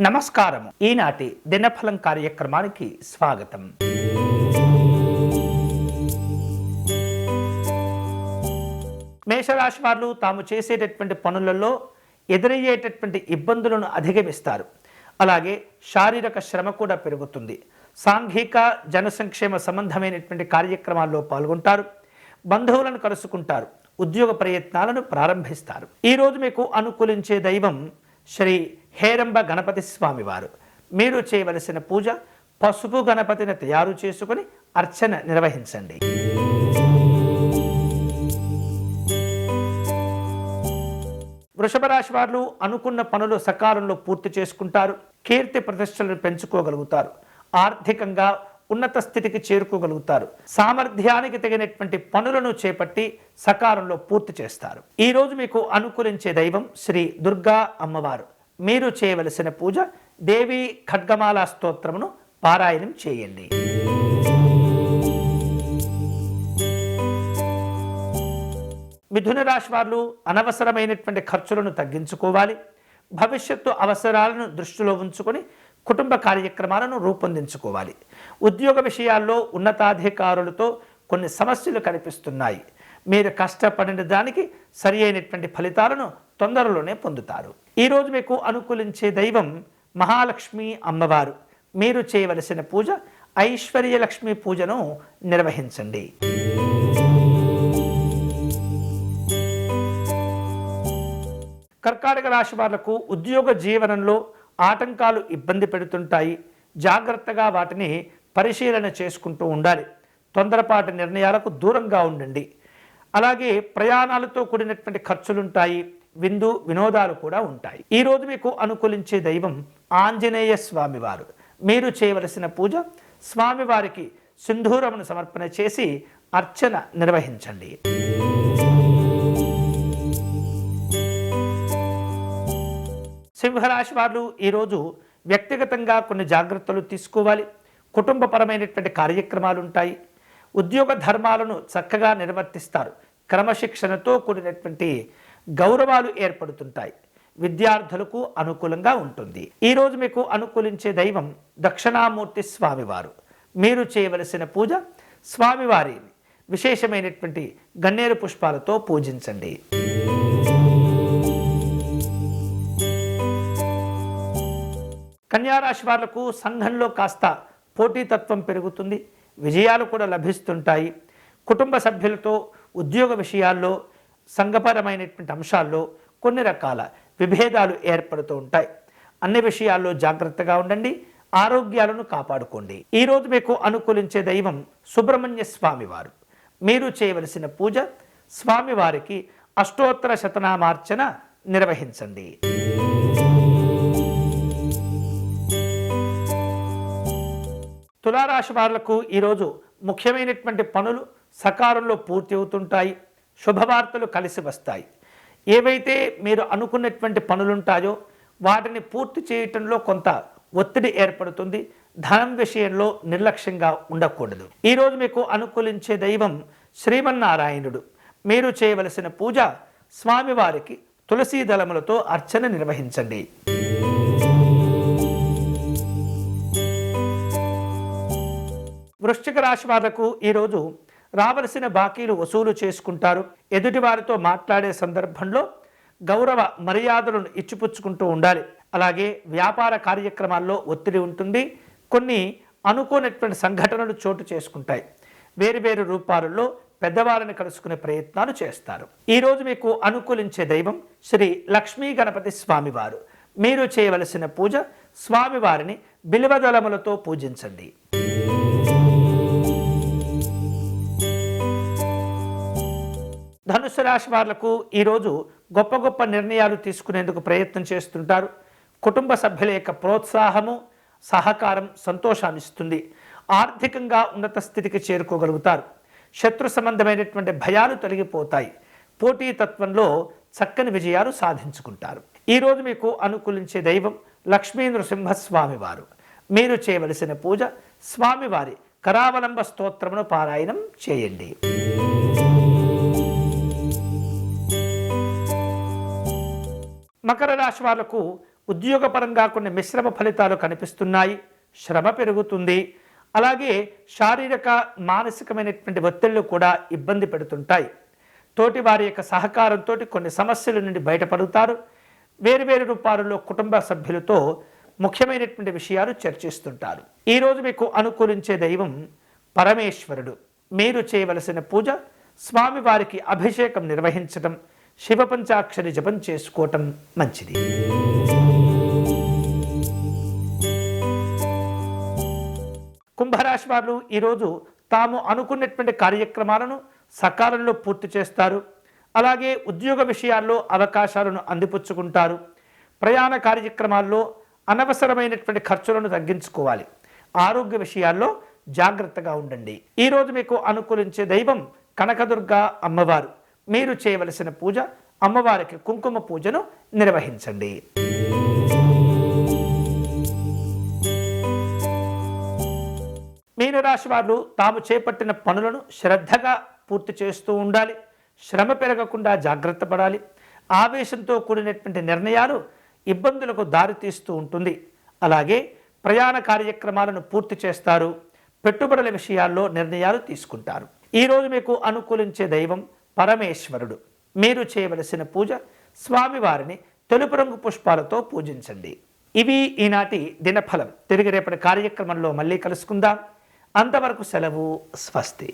నమస్కారం ఈనాటి దినఫలం కార్యక్రమానికి స్వాగతం. మేషరాశి వారు తాము చేసేటటువంటి పనులలో ఎదురయ్యేటటువంటి ఇబ్బందులను అధిగమిస్తారు. అలాగే శారీరక శ్రమ కూడా పెరుగుతుంది. సాంఘిక జనసంక్షేమ సంబంధమైనటువంటి కార్యక్రమాల్లో పాల్గొంటారు. బంధువులను కలుసుకుంటారు. ఉద్యోగ ప్రయత్నాలను ప్రారంభిస్తారు. ఈరోజు మీకు అనుకూలించే దైవం శ్రీ హేరంబ గణపతి స్వామివారు. మీరు చేయవలసిన పూజ పసుపు గణపతిని తయారు చేసుకుని అర్చన నిర్వహించండి. వృషభ రాశి వారు అనుకున్న పనులు సకాలంలో పూర్తి చేసుకుంటారు. కీర్తి ప్రతిష్టలను పెంచుకోగలుగుతారు. ఆర్థికంగా ఉన్నత స్థితికి చేరుకోగలుగుతారు. సామర్థ్యానికి తగినటువంటి పనులను చేపట్టి సకాలంలో పూర్తి చేస్తారు. ఈరోజు మీకు అనుకూలించే దైవం శ్రీ దుర్గా అమ్మవారు. మీరు చేయవలసిన పూజ దేవి ఖడ్గమాల స్తోత్రమును పారాయణం చేయండి. మిథున రాశి వారు అనవసరమైనటువంటి ఖర్చులను తగ్గించుకోవాలి. భవిష్యత్తు అవసరాలను దృష్టిలో ఉంచుకొని కుటుంబ కార్యక్రమాలను రూపొందించుకోవాలి. ఉద్యోగ విషయాల్లో ఉన్నతాధికారులతో కొన్ని సమస్యలు కనిపిస్తున్నాయి. మీరు కష్టపడిన దానికి సరి అయినటువంటి ఫలితాలను తొందరలోనే పొందుతారు. ఈరోజు మీకు అనుకూలించే దైవం మహాలక్ష్మి అమ్మవారు. మీరు చేయవలసిన పూజ ఐశ్వర్యలక్ష్మి పూజను నిర్వహించండి. కర్కాటక రాశి వాళ్ళకు ఉద్యోగ జీవనంలో ఆటంకాలు ఇబ్బంది పెడుతుంటాయి. జాగ్రత్తగా వాటిని పరిశీలన చేసుకుంటూ ఉండాలి. తొందరపాటు నిర్ణయాలకు దూరంగా ఉండండి. అలాగే ప్రయాణాలతో కూడినటువంటి ఖర్చులుంటాయి. విందు వినోదాలు కూడా ఉంటాయి. ఈ రోజు మీకు అనుకూలించే దైవం ఆంజనేయ స్వామివారు మీరు చేయవలసిన పూజ స్వామివారికి సింధూరమును సమర్పణ చేసి అర్చన నిర్వహించండి. సింహరాశి వారు ఈరోజు వ్యక్తిగతంగా కొన్ని జాగ్రత్తలు తీసుకోవాలి. కుటుంబపరమైనటువంటి కార్యక్రమాలు ఉంటాయి. ఉద్యోగ ధర్మాలను చక్కగా నిర్వర్తిస్తారు. క్రమశిక్షణతో కూడినటువంటి గౌరవాలు ఏర్పడుతుంటాయి. విద్యార్థులకు అనుకూలంగా ఉంటుంది. ఈరోజు మీకు అనుకూలించే దైవం దక్షిణామూర్తి స్వామివారు. మీరు చేయవలసిన పూజ స్వామివారి విశేషమైనటువంటి గన్నేరు పుష్పాలతో పూజించండి. కన్యారాశి వాళ్ళకు సంఘంలో కాస్త పోటీతత్వం పెరుగుతుంది. విజయాలు కూడా లభిస్తుంటాయి. కుటుంబ సభ్యులతో ఉద్యోగ విషయాల్లో సంఘపరమైనటువంటి అంశాల్లో కొన్ని రకాల విభేదాలు ఏర్పడుతూ ఉంటాయి. అన్ని విషయాల్లో జాగ్రత్తగా ఉండండి ఆరోగ్యాలను కాపాడుకోండి. ఈరోజు మీకు అనుకూలించే దైవం సుబ్రహ్మణ్య స్వామివారు. మీరు చేయవలసిన పూజ స్వామివారికి అష్టోత్తర శతనామార్చన నిర్వహించండి. తులారాశి వారులకు ఈరోజు ముఖ్యమైనటువంటి పనులు సకాలంలో పూర్తి అవుతుంటాయి. శుభవార్తలు కలిసి వస్తాయి. ఏవైతే మీరు అనుకున్నటువంటి పనులుంటాయో వాటిని పూర్తి చేయటంలో కొంత ఒత్తిడి ఏర్పడుతుంది. ధనం విషయంలో నిర్లక్ష్యంగా ఉండకూడదు. ఈరోజు మీకు అనుకూలించే దైవం శ్రీమన్నారాయణుడు. మీరు చేయవలసిన పూజ స్వామివారికి తులసీ దళములతో అర్చన నిర్వహించండి. వృశ్చిక రాశి వాళ్ళకు ఈరోజు రావలసిన బాకీలు వసూలు చేసుకుంటారు. ఎదుటివారితో మాట్లాడే సందర్భంలో గౌరవ మర్యాదలను ఇచ్చిపుచ్చుకుంటూ ఉండాలి. అలాగే వ్యాపార కార్యక్రమాల్లో ఒత్తిడి ఉంటుంది. కొన్ని అనుకోనటువంటి సంఘటనలు చోటు చేసుకుంటాయి. వేరు వేరు రూపాలలో పెద్దవారిని కలుసుకునే ప్రయత్నాలు చేస్తారు. ఈరోజు మీకు అనుకూలించే దైవం శ్రీ లక్ష్మీ గణపతి స్వామివారు. మీరు చేయవలసిన పూజ స్వామివారిని బిల్వదళములతో పూజించండి. ధనుసు రాశి వాళ్ళకు ఈరోజు గొప్ప గొప్ప నిర్ణయాలు తీసుకునేందుకు ప్రయత్నం చేస్తుంటారు. కుటుంబ సభ్యుల యొక్క ప్రోత్సాహము సహకారం సంతోషాన్ని ఇస్తుంది. ఆర్థికంగా ఉన్నత స్థితికి చేరుకోగలుగుతారు. శత్రు సంబంధమైనటువంటి భయాలు తొలగిపోతాయి. పోటీతత్వంలో చక్కని విజయాలు సాధించుకుంటారు. ఈరోజు మీకు అనుకూలించే దైవం లక్ష్మీ నృసింహస్వామి వారు మీరు చేయవలసిన పూజ స్వామివారి కరావలంబ స్తోత్రమును పారాయణం చేయండి. మకర రాశి వాళ్ళకు ఉద్యోగపరంగా కొన్ని మిశ్రమ ఫలితాలు కనిపిస్తున్నాయి. శ్రమ పెరుగుతుంది. అలాగే శారీరక మానసికమైనటువంటి ఒత్తిళ్ళు కూడా ఇబ్బంది పెడుతుంటాయి. తోటి వారి యొక్క సహకారంతో కొన్ని సమస్యల నుండి బయటపడుతారు. వేరువేరు రూపాలలో కుటుంబ సభ్యులతో ముఖ్యమైనటువంటి విషయాలు చర్చిస్తుంటారు. ఈరోజు మీకు అనుకూలించే దైవం పరమేశ్వరుడు. మీరు చేయవలసిన పూజ స్వామివారికి అభిషేకం నిర్వహించడం శివ పంచాక్షరి జపం చేసుకోవటం మంచిది. కుంభరాశి వారు ఈరోజు తాము అనుకున్నటువంటి కార్యక్రమాలను సకాలంలో పూర్తి చేస్తారు. అలాగే ఉద్యోగ విషయాల్లో అవకాశాలను అందిపుచ్చుకుంటారు. ప్రయాణ కార్యక్రమాల్లో అనవసరమైనటువంటి ఖర్చులను తగ్గించుకోవాలి. ఆరోగ్య విషయాల్లో జాగ్రత్తగా ఉండండి. ఈరోజు మీకు అనుకూలించే దైవం కనకదుర్గ అమ్మవారు. మీరు చేయవలసిన పూజ అమ్మవారికి కుంకుమ పూజను నిర్వహించండి. మీనరాశి వారు తాము చేపట్టిన పనులను శ్రద్ధగా పూర్తి చేస్తూ ఉండాలి. శ్రమ పెరగకుండా జాగ్రత్త పడాలి. ఆవేశంతో కూడినటువంటి నిర్ణయాలు ఇబ్బందులకు దారితీస్తూ ఉంటుంది. అలాగే ప్రయాణ కార్యక్రమాలను పూర్తి చేస్తారు. పెట్టుబడుల విషయాల్లో నిర్ణయాలు తీసుకుంటారు. ఈరోజు మీకు అనుకూలించే దైవం పరమేశ్వరుడు. మీరు చేయవలసిన పూజ స్వామివారిని తెలుపు రంగు పుష్పాలతో పూజించండి. ఇవి ఈనాటి దినఫలం. తిరిగి రేపటి కార్యక్రమంలో మళ్ళీ కలుసుకుందాం. అంతవరకు సెలవు స్వస్తి.